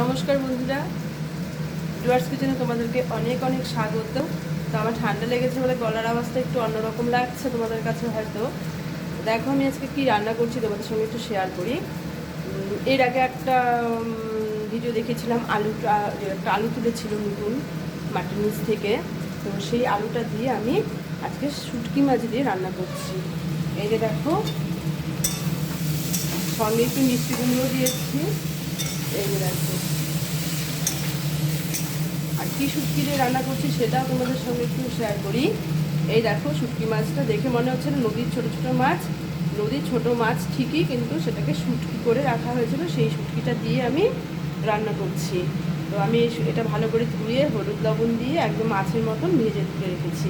নমস্কার বন্ধুরা। ডুয়ার্স কিচেনে তোমাদেরকে অনেক অনেক স্বাগত। তো আমার ঠান্ডা লেগেছে বলে গলার আওয়াজটা একটু অন্যরকম লাগছে তোমাদের কাছে হয়তো। দেখো, আমি আজকে কি রান্না করছি তোমাদের সঙ্গে একটু শেয়ার করি। এর আগে একটা ভিডিও দেখেছিলাম আলুটা একটা আলু তুলেছিল নতুন মাটির নিচ থেকে। তো সেই আলুটা দিয়ে আমি আজকে শুটকি মাছ দিয়ে রান্না করছি। এই যে দেখো, সঙ্গে একটু মিষ্টি কুমড়ো দিয়েছি। আর কি শুটকি দিয়ে রান্না করছি সেটাও তোমাদের সঙ্গে একটু শেয়ার করি। এই দেখো শুটকি মাছটা দেখে মনে হচ্ছে না নদীর ছোট ছোট মাছ। নদীর ছোট মাছ ঠিকই, কিন্তু সেটাকে শুটকি করে রাখা হয়েছিল, সেই শুটকিটা দিয়ে আমি রান্না করছি। তো আমি এটা ভালো করে ধুয়ে হলুদ লবণ দিয়ে একদম মাছের মতন ভেজে তুলে রেখেছি।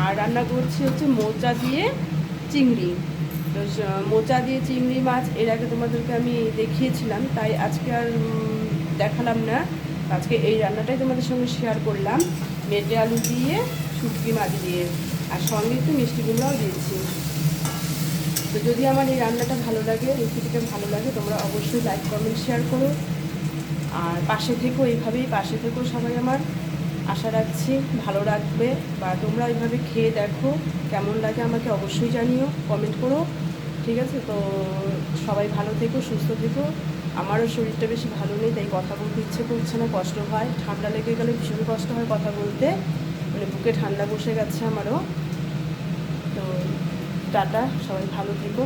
আর রান্না করছি হচ্ছে মোচা দিয়ে চিংড়ি। মোচা দিয়ে চিংড়ি মাছ, এর আগে তোমাদেরকে আমি দেখিয়েছিলাম, তাই আজকে আর দেখালাম না। আজকে এই রান্নাটাই তোমাদের সঙ্গে শেয়ার করলাম। মেটে আলু দিয়ে, শুটকি মাছ দিয়ে, আর সঙ্গে একটু মিষ্টি কুমড়াও দিয়েছি। তো যদি আমার এই রান্নাটা ভালো লাগে রেসিপিটা ভালো লাগে, তোমরা অবশ্যই লাইক কমেন্ট শেয়ার করো। আর পাশে থেকেও এইভাবেই পাশে থেকেও সবাই আমার। আশা রাখছি ভালো রাখবে, বা তোমরা এইভাবে খেয়ে দেখো, কেমন লাগে আমাকে অবশ্যই জানিও কমেন্ট করো। ঠিক আছে? তো সবাই ভালো থেকো, সুস্থ থেকো। আমারও শরীরটা বেশি ভালো নেই, তাই কথা বলতে ইচ্ছে করছে না, কষ্ট হয়। ঠান্ডা লেগে গেলে ভীষণ কষ্ট হয় কথা বলতে। মানে বুকে ঠান্ডা বসে গেছে আমারও। তো টাটা, সবাই ভালো থেকো।